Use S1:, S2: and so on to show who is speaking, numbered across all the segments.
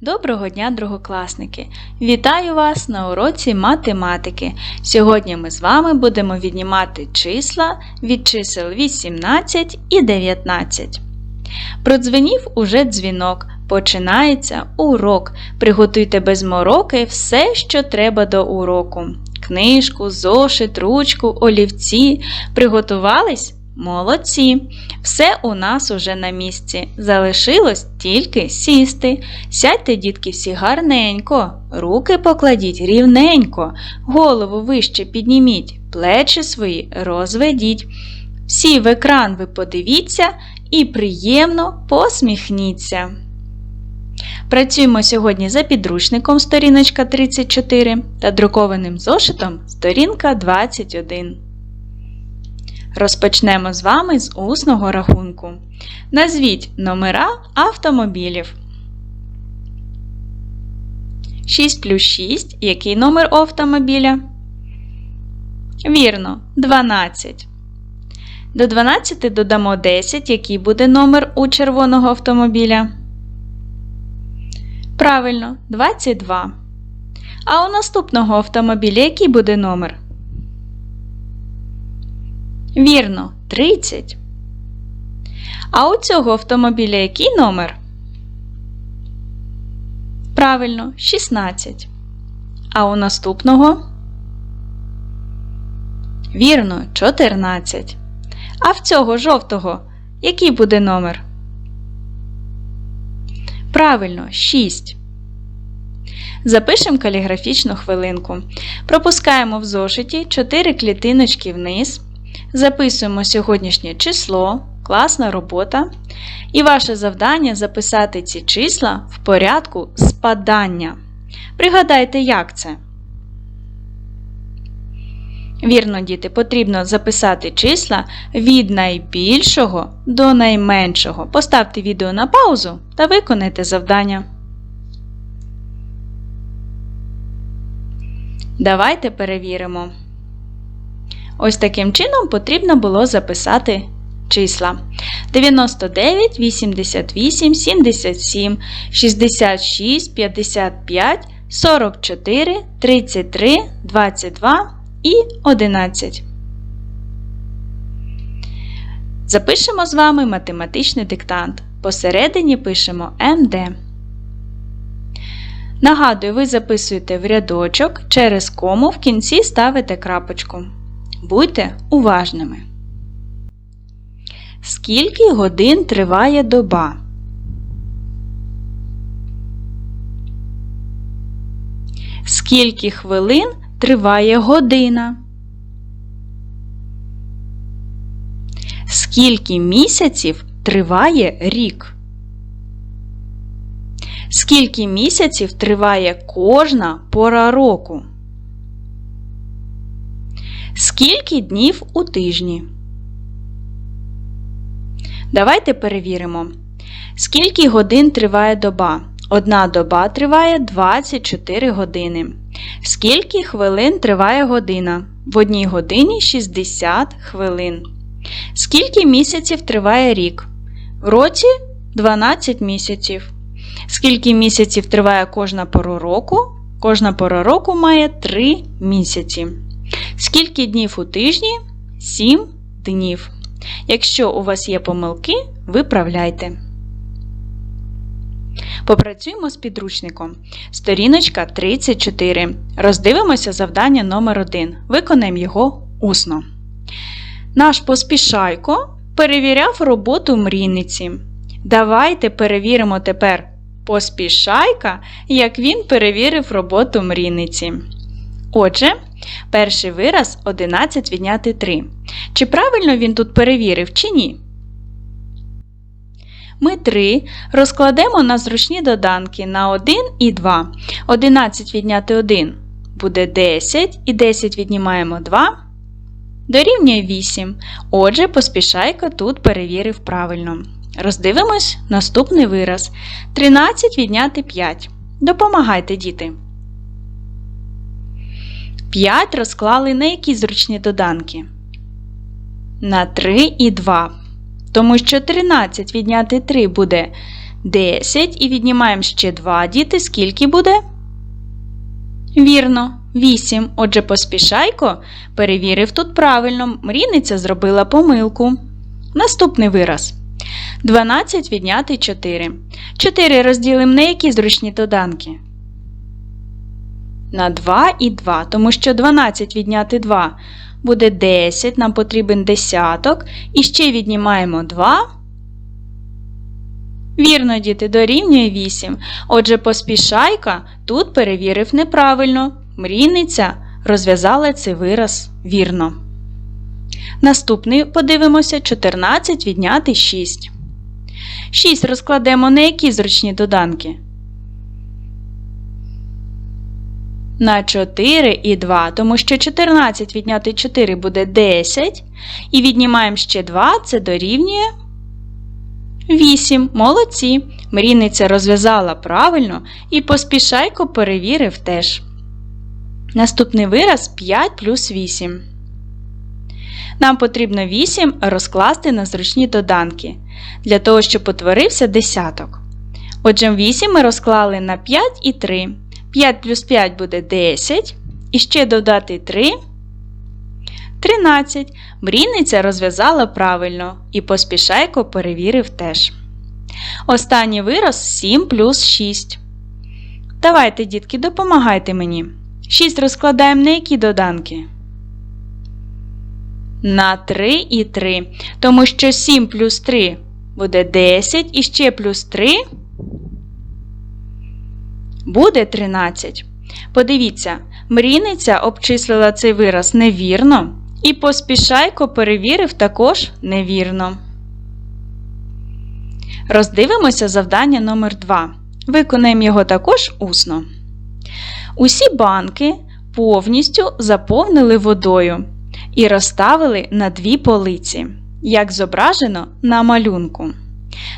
S1: Доброго дня, другокласники! Вітаю вас на уроці математики. Сьогодні ми з вами будемо віднімати числа від чисел 18 і 19. Продзвенів уже дзвінок. Починається урок. Приготуйте без мороки все, що треба до уроку. Книжку, зошит, ручку, олівці. Приготувались? Молодці! Все у нас уже на місці. Залишилось тільки сісти. Сядьте, дітки, всі гарненько, руки покладіть рівненько, голову вище підніміть, плечі свої розведіть. Всі в екран ви подивіться і приємно посміхніться. Працюємо сьогодні за підручником сторіночка 34 та друкованим зошитом сторінка 21. Розпочнемо з вами з усного рахунку. Назвіть номера автомобілів. 6 плюс 6. Який номер автомобіля? Вірно, 12. До 12 додамо 10. Який буде номер у червоного автомобіля? Правильно, 22. А у наступного автомобіля який буде номер? Вірно, 30. А у цього автомобіля який номер? Правильно, 16. А у наступного? Вірно, 14. А в цього жовтого який буде номер? Правильно, 6. Запишемо каліграфічну хвилинку. Пропускаємо в зошиті 4 клітиночки вниз. Записуємо сьогоднішнє число, класна робота. І ваше завдання записати ці числа в порядку спадання. Пригадайте, як це. Вірно, діти, потрібно записати числа від найбільшого до найменшого. Поставте відео на паузу та виконайте завдання. Давайте перевіримо. Ось таким чином потрібно було записати числа. 99, 88, 77, 66, 55, 44, 33, 22 і 11. Запишемо з вами математичний диктант. Посередині пишемо МД. Нагадую, ви записуєте в рядочок, через кому в кінці ставите крапочку. Будьте уважними. Скільки годин триває доба? Скільки хвилин триває година? Скільки місяців триває рік? Скільки місяців триває кожна пора року? Скільки днів у тижні? Давайте перевіримо. Скільки годин триває доба? Одна доба триває 24 години. Скільки хвилин триває година? В одній годині 60 хвилин. Скільки місяців триває рік? В році 12 місяців. Скільки місяців триває кожна пора року? Кожна пора року має 3 місяці. Скільки днів у тижні? 7 днів. Якщо у вас є помилки, виправляйте. Попрацюємо з підручником. Сторіночка 34. Роздивимося завдання номер 1 Виконаємо його усно. Наш поспішайко перевіряв роботу мрійниці. Давайте перевіримо тепер поспішайка, як він перевірив роботу мрійниці. Отже, перший вираз 11 відняти 3. Чи правильно він тут перевірив, чи ні? Ми 3 розкладемо на зручні доданки на 1 і 2. 11 відняти 1 буде 10, і 10 віднімаємо 2. Дорівнює 8. Отже, поспішайка тут перевірив правильно. Роздивимось наступний вираз. 13 відняти 5. Допомагайте, діти. 5 розклали на які зручні доданки? На 3 і 2. Тому що 13 відняти 3 буде 10 і віднімаємо ще 2 діти. Скільки буде? Вірно, 8. Отже, поспішайко перевірив тут правильно. Мрійниця зробила помилку. Наступний вираз. 12 відняти 4. 4 розділимо на які зручні доданки? На 2 і 2, тому що 12 відняти 2 буде 10, нам потрібен десяток. І ще віднімаємо 2. Вірно, діти, дорівнює 8. Отже, поспішайка тут перевірив неправильно. Мрійниця розв'язала цей вираз вірно. Наступний подивимося 14 відняти 6. 6 розкладемо на які зручні доданки? На 4 і 2, тому що 14 відняти 4 буде 10. І віднімаємо ще 2, це дорівнює 8. Молодці. Мрійниця розв'язала правильно і поспішайко перевірив теж. Наступний вираз 5 плюс 8. Нам потрібно 8 розкласти на зручні доданки, для того, щоб утворився десяток. Отже, 8 ми розклали на 5 і 3. 5 плюс 5 буде 10. І ще додати 3. 13. Мрійниця розв'язала правильно і поспішайко перевірив теж. Останній вираз 7 плюс 6. Давайте, дітки, допомагайте мені. 6 розкладаємо на які доданки? На 3 і 3. Тому що 7 плюс 3 буде 10 і ще плюс 3 буде 13. Подивіться, мрійниця обчислила цей вираз невірно, і поспішайко перевірив також невірно. Роздивимося завдання номер 2 Виконаємо його також усно. Усі банки повністю заповнили водою і розставили на дві полиці, як зображено на малюнку.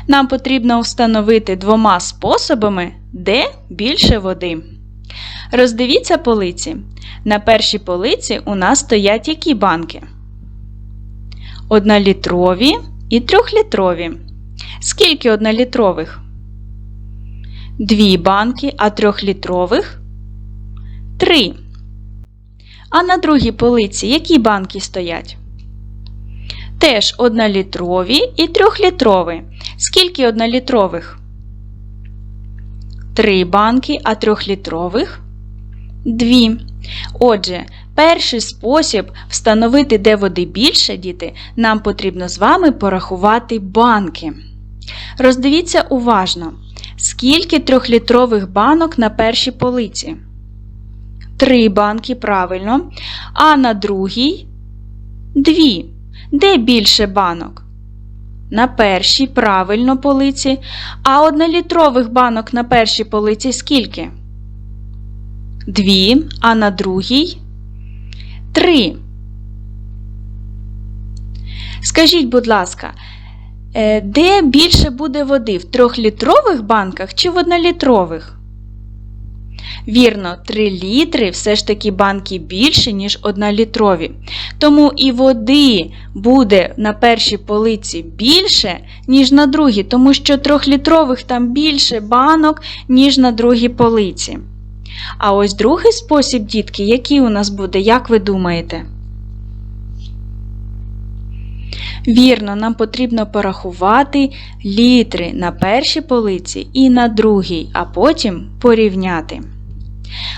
S1: Нам потрібно встановити двома способами, де більше води. Роздивіться полиці. На першій полиці у нас стоять які банки? Однолітрові і трьохлітрові. Скільки однолітрових? Дві банки, а трьохлітрових? Три. А на другій полиці які банки стоять? Теж однолітрові і трьохлітрові. Скільки однолітрових? Три банки, а трьохлітрових? Дві. Отже, перший спосіб встановити, де води більше, діти, нам потрібно з вами порахувати банки. Роздивіться уважно, скільки трьохлітрових банок на першій полиці. Три банки, правильно. А на другій дві. Де більше банок? На першій правильно полиці. А однолітрових банок на першій полиці скільки? Дві, а на другій три. Скажіть, будь ласка, е, де більше буде води? В трьохлітрових банках чи в однолітрових? Вірно, 3 літри все ж таки банки більше, ніж 1-літрові. Тому і води буде на першій полиці більше, ніж на другій, тому що 3-літрових там більше банок, ніж на другій полиці. А ось другий спосіб, дітки, який у нас буде, як ви думаєте? Вірно, нам потрібно порахувати літри на першій полиці і на другій, а потім порівняти.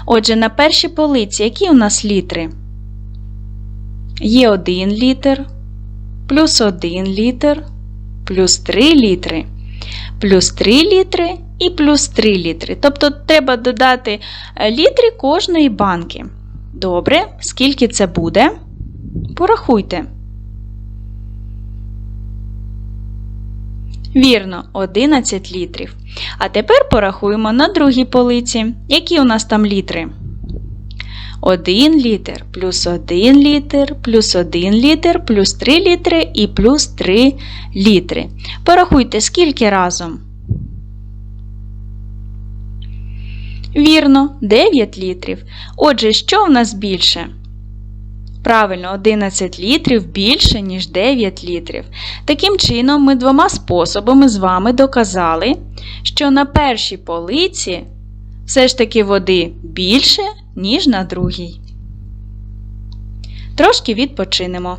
S1: Отже, на першій полиці які у нас літри? Є 1 літр, плюс 1 літр, плюс 3 літри, плюс 3 літри і плюс 3 літри. Тобто треба додати е, літри кожної банки. Добре, скільки це буде? Порахуйте. Вірно, 11 літрів. А тепер порахуємо на другій полиці. Які у нас там літри? 1 літр, плюс 1 літр, плюс 1 літр, плюс 3 літри і плюс 3 літри. Порахуйте, скільки разом? Вірно, 9 літрів. Отже, що в нас більше? Правильно, 11 літрів більше, ніж 9 літрів. Таким чином, ми двома способами з вами доказали, що на першій полиці все ж таки води більше, ніж на другій. Трошки відпочинемо.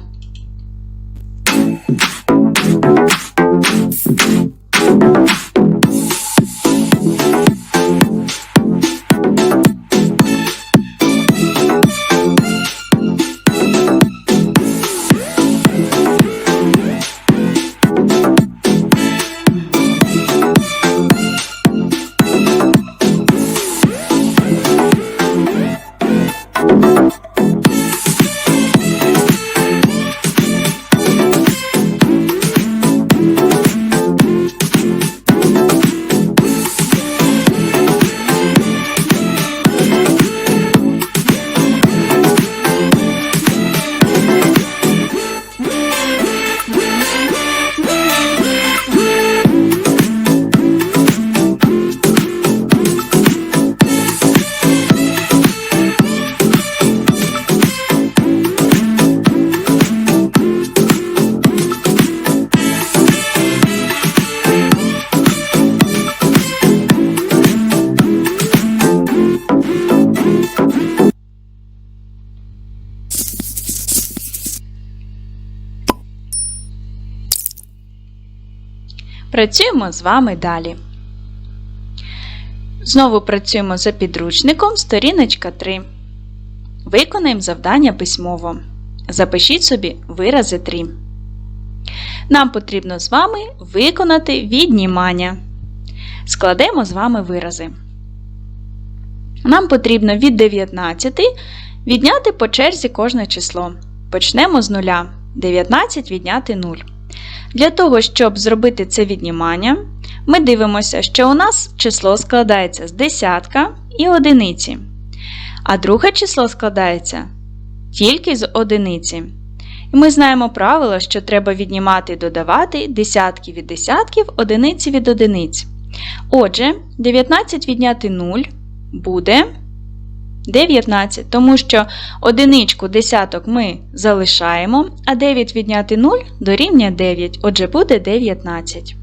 S1: Працюємо з вами далі. Знову працюємо за підручником сторіночка 3. Виконаємо завдання письмово. Запишіть собі вирази 3. Нам потрібно з вами виконати віднімання. Складемо з вами вирази. Нам потрібно від 19 відняти по черзі кожне число. Почнемо з нуля. 19 відняти 0. Для того, щоб зробити це віднімання, ми дивимося, що у нас число складається з десятка і одиниці, а друге число складається тільки з одиниці. І ми знаємо правило, що треба віднімати і додавати десятки від десятків, одиниці від одиниць. Отже, 19 відняти 0 буде 19, тому що одиничку десяток ми залишаємо, а 9 відняти 0 дорівнює 9, отже буде 19.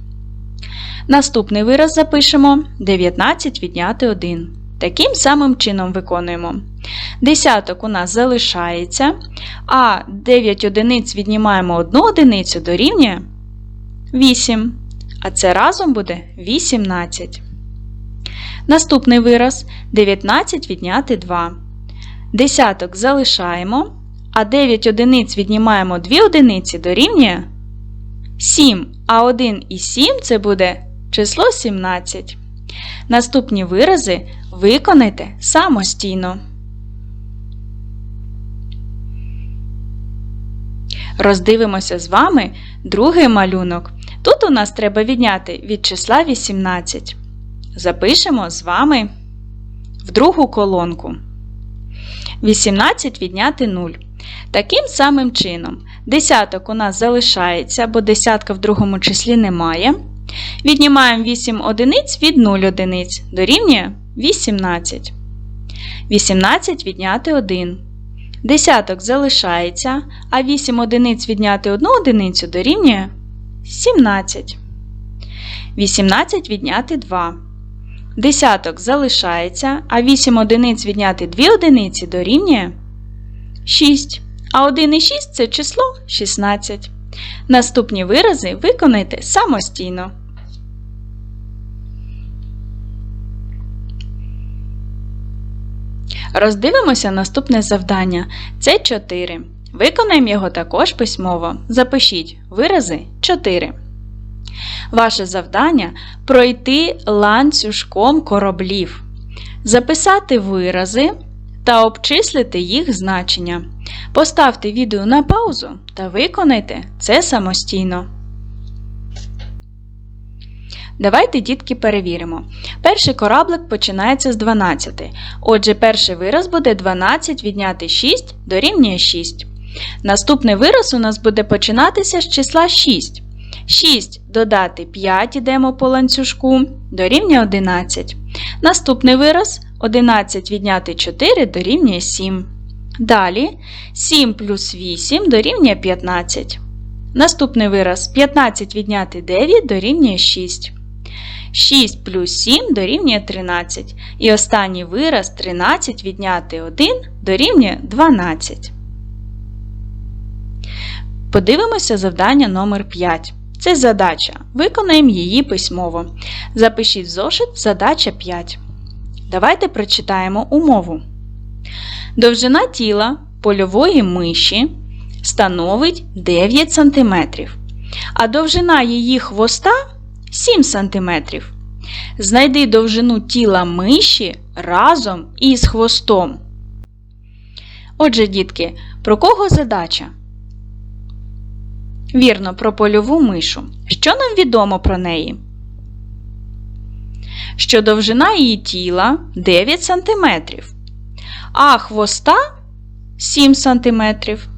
S1: Наступний вираз запишемо 19 відняти 1. Таким самим чином виконуємо. Десяток у нас залишається, а 9 одиниць віднімаємо 1 одиницю дорівнює 8. А це разом буде 18. Наступний вираз 19 відняти 2. Десяток залишаємо, а 9 одиниць віднімаємо 2 одиниці дорівнює 7, а 1 і 7 це буде число 17. Наступні вирази виконайте самостійно. Роздивимося з вами другий малюнок. Тут у нас треба відняти від числа 18 запишемо з вами в другу колонку. 18 відняти 0. Таким самим чином, десяток у нас залишається, бо десятка в другому числі немає. Віднімаємо 8 одиниць від 0 одиниць, дорівнює 18. 18 відняти 1. Десяток залишається, а 8 одиниць відняти 1 одиницю дорівнює 17. 18 відняти 2. Десяток залишається, а 8 одиниць відняти 2 одиниці дорівнює 6. А 1 і 6 це число 16. Наступні вирази виконайте самостійно. Роздивимося наступне завдання. Це 4. Виконаємо його також письмово. Запишіть вирази 4. Ваше завдання пройти ланцюжком кораблів, записати вирази та обчислити їх значення. Поставте відео на паузу та виконайте це самостійно. Давайте, дітки, перевіримо. Перший кораблик починається з 12. Отже, перший вираз буде 12 відняти 6 дорівнює 6. Наступний вираз у нас буде починатися з числа 6. 6 додати 5 ідемо по ланцюжку дорівнює 11. Наступний вираз 11 відняти 4 дорівнює 7. Далі 7 плюс 8 дорівнює 15. Наступний вираз 15 відняти 9 дорівнює 6. 6 плюс 7 дорівнює 13. І останній вираз 13 відняти 1 дорівнює 12. Подивимося завдання номер 5. Це задача. Виконаємо її письмово. Запишіть в зошит задача 5. Давайте прочитаємо умову. Довжина тіла польової миші становить 9 см, а довжина її хвоста 7 см. Знайди довжину тіла миші разом із хвостом. Отже, дітки, про кого задача? Вірно, про польову мишу. Що нам відомо про неї? Що довжина її тіла 9 см, а хвоста 7 см.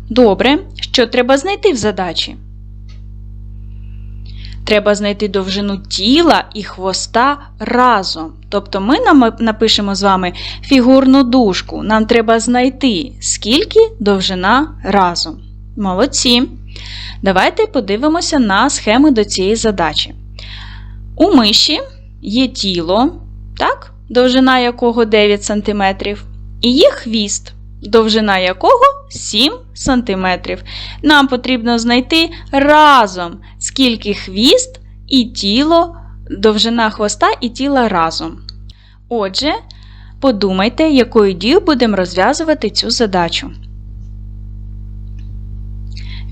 S1: Добре, що треба знайти в задачі? Треба знайти довжину тіла і хвоста разом. Тобто ми напишемо з вами фігурну дужку. Нам треба знайти, скільки довжина разом. Молодці. Давайте подивимося на схеми до цієї задачі. У миші є тіло, так, довжина якого 9 см, і є хвіст, довжина якого 7 см. Нам потрібно знайти разом, скільки хвіст і тіло, довжина хвоста і тіла разом. Отже, подумайте, якою дією будемо розв'язувати цю задачу.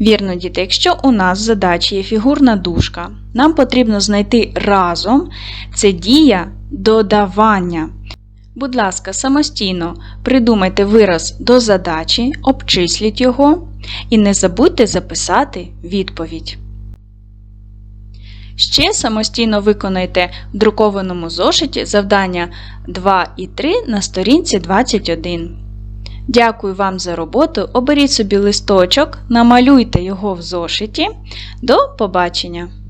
S1: Вірно, діти, якщо у нас в задачі є фігурна дужка, нам потрібно знайти разом це дія додавання. Будь ласка, самостійно придумайте вираз до задачі, обчисліть його і не забудьте записати відповідь. Ще самостійно виконайте в друкованому зошиті завдання 2 і 3 на сторінці 21. Дякую вам за роботу. Оберіть собі листочок, намалюйте його в зошиті. До побачення!